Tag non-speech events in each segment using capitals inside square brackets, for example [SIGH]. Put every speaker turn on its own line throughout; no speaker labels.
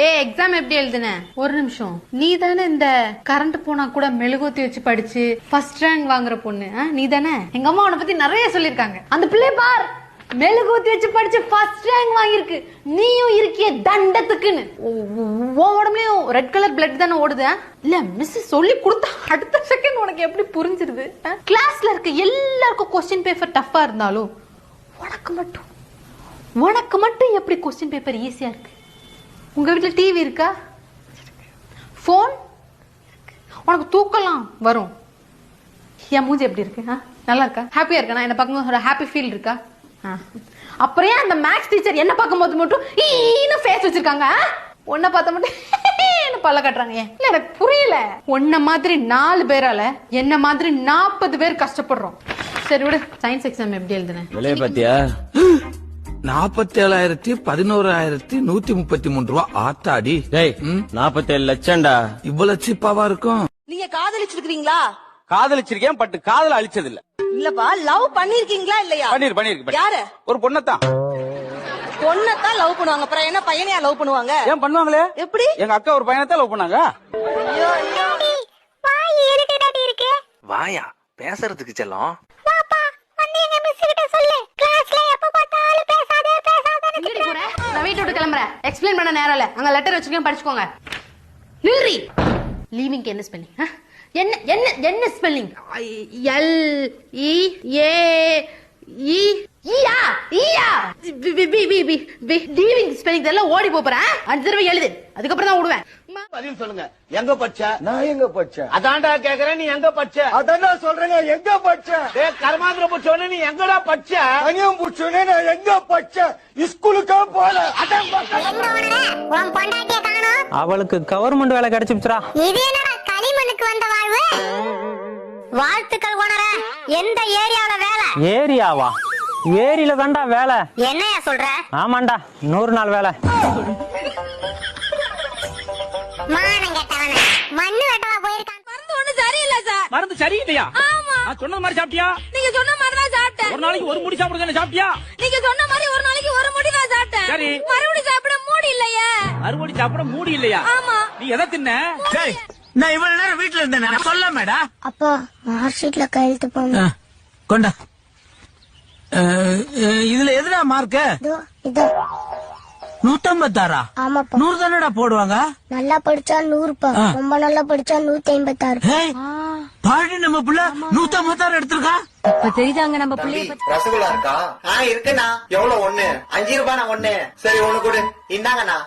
ஏ exam எப்படி எழுதுன? ஒரு நிமிஷம். நீ தானே இந்த கரண்ட் போனா கூட மெழுகுவத்தி வச்சு படிச்சு ஃபர்ஸ்ட் ரேங்க் வாங்குற பொண்ணு. நீ தானே எங்க அம்மா உன்னை பத்தி நிறைய சொல்லிருக்காங்க அந்த பிள்ளை பார் மெழுகுத்தி வச்சு படிச்சு ஃபர்ஸ்ட் ரேங்க் வாங்கியிருக்கு. நீயும் இருக்கிய தண்டத்துக்குன்னு. உன் உடம்புலயும் ரெட் கலர் பிளட் தானே ஓடுது இல்ல மிஸ் சொல்லி கொடுத்தா அடுத்த செகண்ட் உனக்கு எப்படி புரிஞ்சிருது கிளாஸ்ல இருக்க எல்லாருக்கும் கொஸ்டின் பேப்பர் டஃப்பா இருந்தாலும் உனக்கு மட்டும் உனக்கு மட்டும் எப்படி கொஸ்டின் பேப்பர் ஈஸியா இருக்கு? உங்க வீட்ல டிவி இருக்கா? ஃபோன் உனக்கு தூக்கலாம் வரும். என் மூஞ்சி எப்படி இருக்கு? ஆ? நல்லா இருக்கா? ஹாப்பியா இருக்கா? நான் என்ன பார்க்கும்போது ஒரு ஹாப்பி ஃபீல் இருக்கா? ஆ. அப்புறம் ஏன் அந்த மேக்ஸ் டீச்சர் என்ன பார்க்கும்போது மட்டும் ஈன்னு ஃபேஸ் வச்சிருக்காங்க? ஆ? உன்னை பார்த்த மட்டும் பல்ல கட்டுறாங்க. ஏன் இல்ல எனக்கு புரியல. உன்ன மாதிரி நாலு பேரால என்ன மாதிரி நாற்பது பேர் கஷ்டப்படுறோம். சரி விடு சயின்ஸ் எக்ஸாம் எப்படி எழுதுனேன்?
பாத்தியா [GASPS]
நாற்பத்தி ஏழாயிரத்தி பதினோராயிரத்தி நூத்தி முப்பத்தி மூணு ரூபா. ஆத்தாடி.
டேய் நாப்பத்தேழு லட்சம்டா.
இவ்வளவு சீப்பாவா இருக்கும்?
நீங்க காதலிச்சிருக்கீங்களா
காதலிச்சிருக்கேன் பட் காதல அழிச்சது இல்ல
இல்லப்பா லவ் பண்ணிருக்கீங்களா இல்லையா?
பண்ணிரு பண்ணிருக்கு
யார?
ஒரு பொண்ணத்தான்.
பொண்ணத்தான் லவ் பண்ணுவாங்க. அப்புறம் என்ன பையனையா லவ் பண்ணுவாங்க?
ஏன் பண்ணுவாங்களே?
எப்படி?
எங்க அக்கா ஒரு பையனத்தான் லவ் பண்ணாங்க.
வாயா பேசுறதுக்கு செல்லம்
எங்கடி போற? நான் வீட்டை விட்டு கிளம்புறேன் எக்ஸ்பிளைன் பண்ண நேரம் இல்ல அங்க லெட்டர் வச்சிருக்கேன் படிச்சுக்கோங்க நில்றி லீவிங்க்கு என்ன ஸ்பெல்லிங் என்ன என்ன என்ன ஸ்பெல்லிங் எல் இ ஏ இ ஈயா ஈயா B B B B leaving spelling தெரியல ஓடி போறேன் அஞ்சு தடவை எழுது அதுக்கப்புறம் தான் விடுவேன்
பதில் சொல்லுங்க. எங்க பச்ச நான் எங்க பச்ச அதான்டா கேக்குறேன் நீ எங்க பச்ச அதான் சொல்றேங்க எங்க பச்ச ஏ கர்மாந்திர புச்சோன்னு நீ எங்கடா பச்ச அனியம் புச்சோன்னு நான் எங்க பச்ச ஸ்கூலுக்கு போல. அதான்
உன் பொண்டாட்டிய காணோம்.
அவளுக்கு கவர்மெண்ட் வேலை கிடைச்சிருச்சுடா.
இது என்னடா களிமண்ணுக்கு வந்த வாழ்வு? வாழ்த்துக்கள் உணர எந்த ஏரியாவுல வேலை?
ஏரியாவா? ஏரியில தான்டா வேலை.
என்னையா சொல்ற?
ஆமாண்டா நூறு நாள் வேலை.
மானம் கெட்டவன. மண்ணு வெட்டவா போயிருக்கான்.
மருந்து ஒண்ணு சரியில்லை சார்.
மருந்து சரியில்லையா?
ஆமா.
நான் சொன்னது மாதிரி சாப்பிட்டியா?
நீங்க சொன்ன மாதிரி தான் சாப்பிட்டேன்.
ஒரு நாளைக்கு ஒரு முடி சாப்பிடுங்க சாப்பிட்டியா?
நீங்க சொன்ன மாதிரி ஒரு நாளைக்கு ஒரு முடி தான் சாப்பிட்டேன்.
சரி.
மறுபடியும் சாப்பிட மூடி இல்லையே.
அறுவடை சாப்பிட மூடி இல்லையா?
ஆமா.
நீ எதை தின்ன?
நான் இவ்வளவு நேரம் வீட்டுல இருந்தேன். சொல்ல மேடா.
அப்பா மார்க் ஷீட்ல கையெழுத்து போங்க.
கொண்டா. இதுல எதுடா மார்க்கு?
இதோ இதோ.
நூத்தம்பத்தாறா?
ஆமாப்பா.
நூறு தானடா போடுவாங்க?
நல்லா படிச்சா நூறுப்பா. ரொம்ப நல்லா படிச்சா நூத்தி ஐம்பத்தாறு
பாடி நம்ம புள்ள நூத்தம்பத்தாறு எடுத்திருக்கா?
ரசகுல்லா இருக்கா? ஆ இருக்குண்ணா. எவ்வளவு ஒண்ணு. அஞ்சு ரூபாண்ணா ஒண்ணு. சரி ஒண்ணு கொடு. இந்தாங்கண்ணா.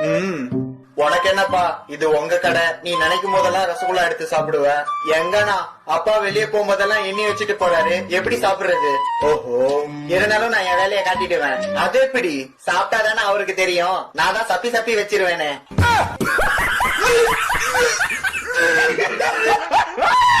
ம். உனக்கு என்னப்பா இது உங்க கடை. நீ நினைக்கும் போதெல்லாம் ரசகுல்லா எடுத்து சாப்பிடுவ. எங்கண்ணா? அப்பா வெளியே போகும்போதெல்லாம் எண்ணி வச்சுட்டு போறாரு. எப்படி சாப்பிடுறது? ஓஹோ. இருந்தாலும் நான் என் வேலையை காட்டிடுவேன். அது எப்படி? சாப்பிட்டாதானே அவருக்கு தெரியும். நான் தான் சப்பி சப்பி வச்சிருவேனே. [LAUGHS]